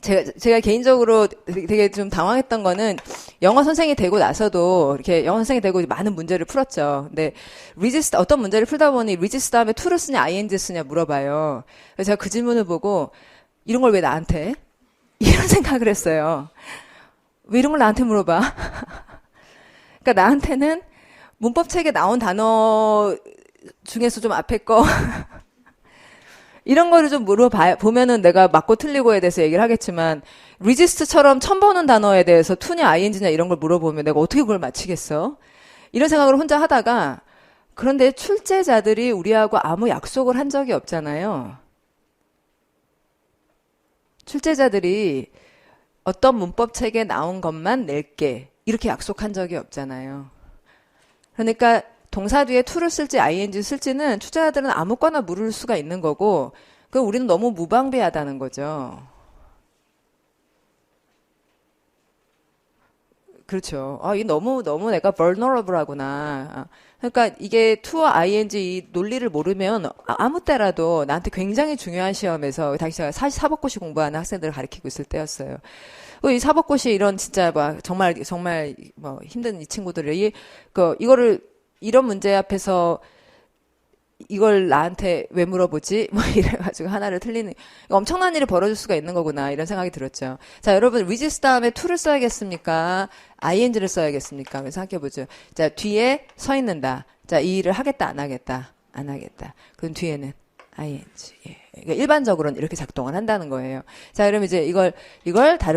제가, 제가 개인적으로 되게, 좀 당황했던 거는 영어 선생이 되고 나서도 이렇게 영어 선생이 되고 많은 문제를 풀었죠. 근데 resist 어떤 문제를 풀다 보니 resist 다음에 to를 쓰냐 ing 쓰냐 물어봐요. 그래서 제가 그 질문을 보고 이런 걸 왜 나한테? 이런 생각을 했어요. 왜 이런 걸 나한테 물어봐? 그러니까 나한테는 문법 책에 나온 단어 중에서 좀 앞에 거 이런 거를 좀 물어봐 보면은 내가 맞고 틀리고에 대해서 얘기를 하겠지만 resist처럼 처음 보는 단어에 대해서 to냐 ing냐 이런 걸 물어보면 내가 어떻게 그걸 맞히겠어? 이런 생각을 혼자 하다가 그런데 출제자들이 우리하고 아무 약속을 한 적이 없잖아요. 출제자들이 어떤 문법 책에 나온 것만 낼게 이렇게 약속한 적이 없잖아요. 그러니까 동사 뒤에 to를 쓸지 ing 쓸지는 출제자들은 아무거나 물을 수가 있는 거고 그 우리는 너무 무방비하다는 거죠. 그렇죠. 아, 이 너무 너무 내가 vulnerable하구나. 아, 그러니까 이게 to와 ing 이 논리를 모르면 아- 아무 때라도 나한테 굉장히 중요한 시험에서 당시 제가 사실 사법고시 공부하는 학생들을 가르치고 있을 때였어요. 그이 사법고시 이런 진짜 막 정말 정말 뭐 힘든 이 친구들이 그 이거를 이런 문제 앞에서 이걸 나한테 왜 물어보지? 뭐 이래가지고 하나를 틀리는 엄청난 일이 벌어질 수가 있는 거구나 이런 생각이 들었죠. 자 여러분 위지스 다음에 to를 써야겠습니까? ing를 써야겠습니까? 그래서 생각해보죠. 자 뒤에 서 있는다. 자 이 일을 하겠다 안 하겠다 안 하겠다. 그럼 뒤에는 ing. 예. 그러니까 일반적으로는 이렇게 작동을 한다는 거예요. 자 그럼 이제 이걸 이걸 다른